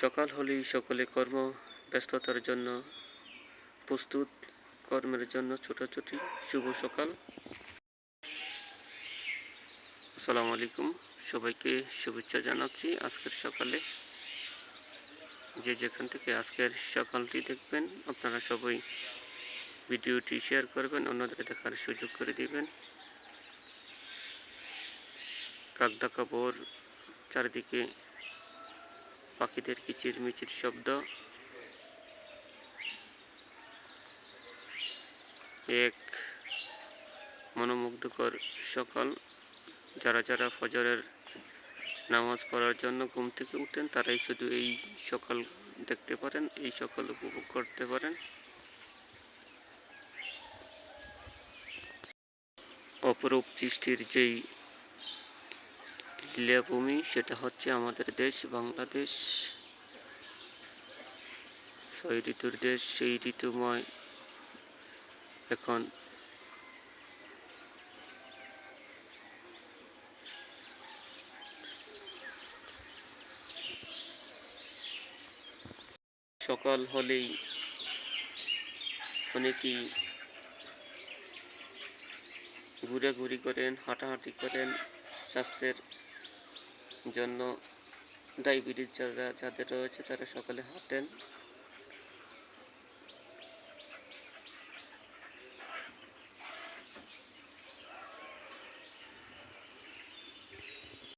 সকাল হলেই সকলে কর্ম ব্যস্ততার জন্য প্রস্তুত, কর্মের জন্য ছোটাছুটি। শুভ সকাল। আসসালামু আলাইকুম। সবাইকে শুভেচ্ছা জানাচ্ছি আজকের সকালে। যে যেখান থেকে আজকের সকালটি দেখবেন, আপনারা সবাই ভিডিওটি শেয়ার করবেন, অন্যদের দেখার সুযোগ করে দিবেন। কাকডা কাপড় চারিদিকে পাখিদের কিচিরমিচির শব্দ। এক মনোমুগ্ধকর সকাল, যারা যারা ফজরের নামাজ পড়ার জন্য ঘুম থেকে উঠেন, তারাই শুধু এই সকাল দেখতে পারেন, এই সকাল উপভোগ করতে পারেন। অপরূপ সৃষ্টির যেই লীলাভূমি সেটা হচ্ছে আমাদের দেশ, বাংলাদেশ। ছয় ঋতুর দেশ, সেই ঋতুময় এখন। সকাল হলেই অনেকেই ঘুরে ঘুরি করেন, হাঁটাহাঁটি করেন, স্বাস্থ্যের জন্য ডায়াবেটিস যারা যাদের রয়েছে তারা সকালে হাঁটেন।